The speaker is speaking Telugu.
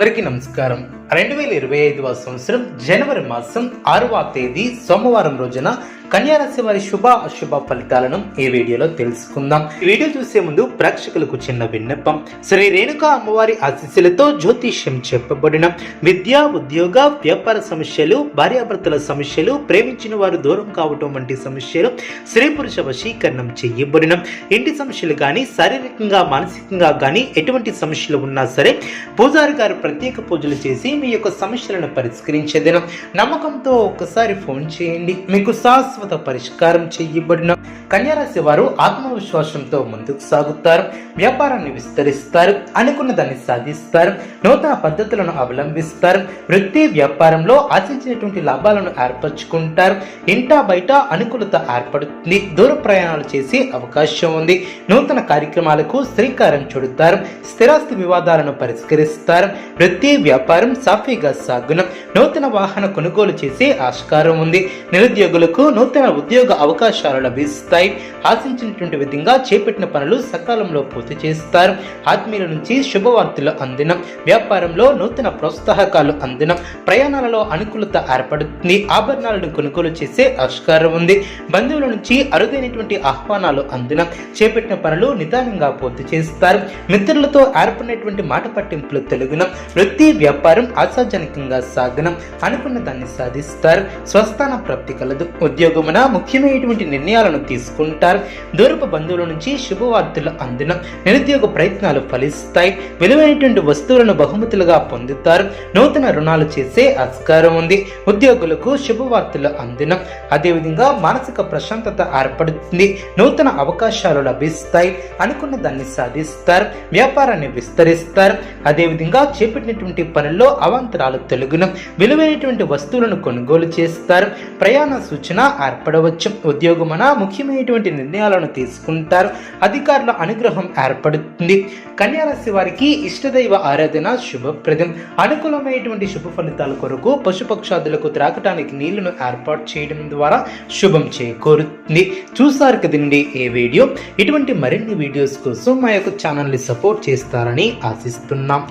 అందరికీ నమస్కారం. రెండు వేల ఇరవై ఐదవ సంవత్సరం జనవరి మాసం ఆరవ తేదీ సోమవారం రోజున కన్యారాశి వారి శుభ అశుభ ఫలితాలను ఈ వీడియోలో తెలుసుకుందాం. ఈ వీడియో చూసే ముందు ప్రేక్షకులకు చిన్న విన్నపం. శ్రీ రేణుక అమ్మవారి ఆశీస్సులతో జ్యోతిష్యం చెప్పబడిన విద్య ఉద్యోగ వ్యాపార సమస్యలు భార్యాభర్తల సమస్యలు ప్రేమించిన వారు దూరం కావటం వంటి సమస్యలు స్త్రీ పురుష వశీకరణం చేయబడిన ఇంటి సమస్యలు కానీ శారీరకంగా మానసికంగా కానీ ఎటువంటి సమస్యలు ఉన్నా సరే పూజారి గారు ప్రత్యేక పూజలు చేసి మీ యొక్క సమస్యలను పరిష్కరించే దినం. నమ్మకంతో ఒక్కసారి ఫోన్ చేయండి. మీకు శాశ్వత పరిష్కారం చేయబడిన కన్యారాశి వారు ఆత్మవిశ్వాసంతో ముందుకు సాగుతారు. వ్యాపారాన్ని విస్తరిస్తారు. అనుకున్న దాన్ని సాధిస్తారు. నూతన పద్ధతులను అవలంబిస్తారు. వృత్తి వ్యాపారంలో ఆశించినటువంటి లాభాలను ఏర్పరచుకుంటారు. ఇంటా బయట అనుకూలత ఏర్పడుతుంది. దూర ప్రయాణాలు చేసే అవకాశం ఉంది. నూతన కార్యక్రమాలకు శ్రీకారం చుడతారు. స్థిరాస్తి వివాదాలను పరిష్కరిస్తారు. వృత్తి వ్యాపారం సాఫీగా సాగును నూతన వాహన కొనుగోలు చేసే ఆస్కారం ఉంది. నిరుద్యోగులకు నూతన ఉద్యోగ అవకాశాలు లభిస్తాయి. ఆశించినటువంటి విధంగా చేపట్టిన పనులు సకాలంలో పూర్తి చేస్తారు. ఆత్మీయుల నుంచి శుభవార్తలు అందిన. వ్యాపారంలో నూతన ప్రోత్సాహకాలు అందిన. ప్రయాణాలలో అనుకూలత ఏర్పడుతుంది. ఆభరణాలను కొనుగోలు చేసే ఆస్కారం ఉంది. బంధువుల నుంచి అరుదైనటువంటి ఆహ్వానాలు అందిన. చేపట్టిన పనులు నిదానంగా పూర్తి చేస్తారు. మిత్రులతో ఏర్పడినటువంటి మాట పట్టింపులు తెలుగున. వృత్తి వ్యాపారం ఆశాజనకంగా సాగనం. అనుకున్న దాన్ని సాధిస్తారు. స్వస్థాన ప్రాప్తి కలదు. ఉద్యోగమున ముఖ్యమైనటువంటి నిర్ణయాలను తీసుకుంటారు. దూరపు బంధువుల నుంచి శుభవార్తలు అందిన నిరుద్యోగ ప్రయత్నాలు ఫలిస్తాయి. విలువైనటువంటి వస్తువులను బహుమతులుగా పొందుతారు. నూతన రుణాలు చేసే ఆస్కారం ఉంది. ఉద్యోగులకు శుభవార్తలు అందిన అదేవిధంగా మానసిక ప్రశాంతత ఏర్పడుతుంది. నూతన అవకాశాలు లభిస్తాయి. అనుకున్న దాన్ని సాధిస్తారు. వ్యాపారాన్ని విస్తరిస్తారు. అదేవిధంగా చేపట్టినటువంటి పనుల్లో అవాంతరాలు తొలగిన విలువైనటువంటి వస్తువులను కొనుగోలు చేస్తారు. ప్రయాణ సూచన ఏర్పడవచ్చు. ఉద్యోగమన ముఖ్యమైనటువంటి నిర్ణయాలను తీసుకుంటారు. అధికారుల అనుగ్రహం ఏర్పడుతుంది. కన్యారాశి వారికి ఇష్టదైవ ఆరాధన శుభప్రదం. అనుకూలమైనటువంటి శుభ ఫలితాల కొరకు పశుపక్షాదులకు త్రాగటానికి నీళ్ళను ఏర్పాటు చేయడం ద్వారా శుభం చేకూరుతుంది. చూసారు కదండి ఏ వీడియో? ఇటువంటి మరిన్ని వీడియోస్ కోసం మా యొక్క ఛానల్ని సపోర్ట్ చేస్తారని ఆశిస్తున్నాం.